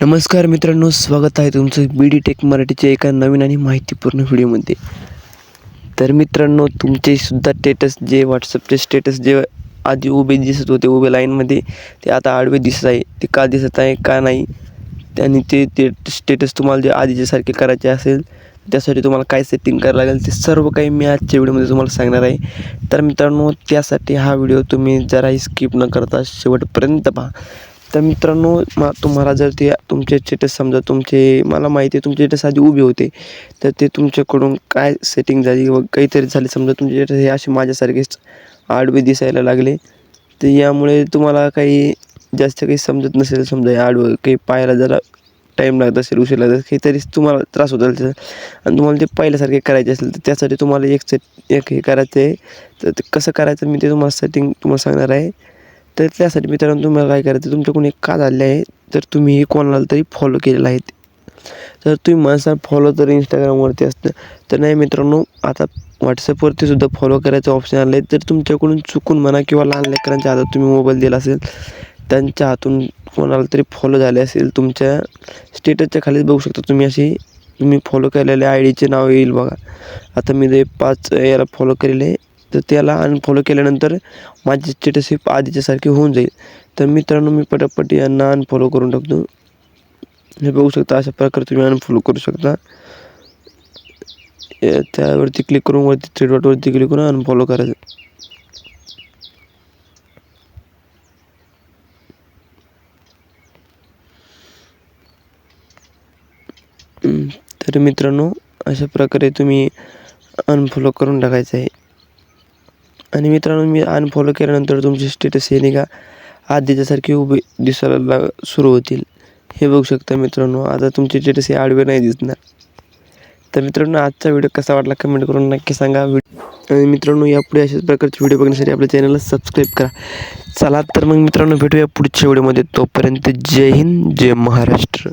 नमस्कार मित्रांनो स्वागत आहे तुमचं बी डी टेक मराठीच्या एका नवीन आणि माहितीपूर्ण व्हिडिओमध्ये. तर मित्रांनो तुमचे सुद्धा स्टेटस जे व्हॉट्सअपचे स्टेटस जे आधी उभे दिसत होते उभे लाईनमध्ये ते आता आडवे दिसत आहे. ते का दिसत आहे का नाही आणि ते ते स्टेटस तुम्हाला जे आधीच्यासारखे करायचे असेल त्यासाठी तुम्हाला काय सेटिंग करावं लागेल ते सर्व काही मी आजच्या व्हिडिओमध्ये तुम्हाला सांगणार आहे. तर मित्रांनो त्यासाठी हा व्हिडिओ तुम्ही जराही स्किप न करता शेवटपर्यंत पहा. तर मित्रांनो मा तुम्हाला जर ते तुमचे स्टेटस समजा तुमचे मला माहिती आहे तुमचे स्टेटस आधी उभे होते. तर ते तुमच्याकडून काय सेटिंग झाली व काहीतरी झाले समजा तुमचे स्टेटस हे असे माझ्यासारखेच आडवे दिसायला लागले. तर यामुळे तुम्हाला काही जास्त काही समजत नसेल समजा हे आडवं काही पाहायला जरा टाईम लागत असेल उशीर लागत असेल काहीतरी तुम्हाला त्रास होत असेल. आणि तुम्हाला ते पहिल्यासारखे करायचे असेल तर त्यासाठी तुम्हाला एक सेट एक हे करायचं आहे तर ते कसं करायचं मी ते तुम्हाला सेटिंग तुम्हाला सांगणार आहे. तर त्यासाठी मित्रांनो तुम्हाला काय करायचं तुमच्याकडून एक का झाले आहे. तर तुम्ही कोणाला तरी फॉलो केलेलं आहे. तर तुम्ही माणसाला फॉलो तर इंस्टाग्रामवरती असतं तर नाही मित्रांनो आता व्हॉट्सअपवरती सुद्धा फॉलो करायचं ऑप्शन आलं आहे तर तुमच्याकडून चुकून म्हणा किंवा लहान लेकरांच्या हातात तुम्ही मोबाईल दिला असेल त्यांच्या हातून कोणाला तरी फॉलो झाले असेल तुमच्या स्टेटसच्या खालीच बघू शकता तुम्ही अशी. तुम्ही फॉलो केलेल्या आय डीचे नाव येईल बघा. आता मी ते पाच याला फॉलो केलेले तर त्याला अनफॉलो केल्यानंतर माझे स्टेटस हे आधीच्यासारखे होऊन जाईल. तर मित्रांनो मी पटापट यांना अनफॉलो करून टाकतो. हे बघू शकता अशा प्रकारे तुम्ही अनफॉलो करू शकता. त्यावरती क्लिक करून वरती थ्री डॉटवरती क्लिक करून अनफॉलो करायचं. तर मित्रांनो अशा प्रकारे तुम्ही अनफॉलो करून टाकायचं आहे. आणि मित्रांनो मी अनफॉलो केल्यानंतर तुमचे स्टेटस हे नाही का आधीच्यासारखी उभे दिसायला लाग सुरू होतील. हे बघू शकता मित्रांनो आता तुमचे स्टेटस हे आडवे नाही दिसणार. तर मित्रांनो आजचा व्हिडिओ कसा वाटला कमेंट करून नक्की सांगा. आणि मित्रांनो यापुढे अशाच प्रकारचे व्हिडिओ बघण्यासाठी आपल्या चॅनलला सबस्क्राईब करा. चला तर मग मित्रांनो भेटूया पुढच्या व्हिडिओमध्ये तोपर्यंत जय हिंद जय महाराष्ट्र.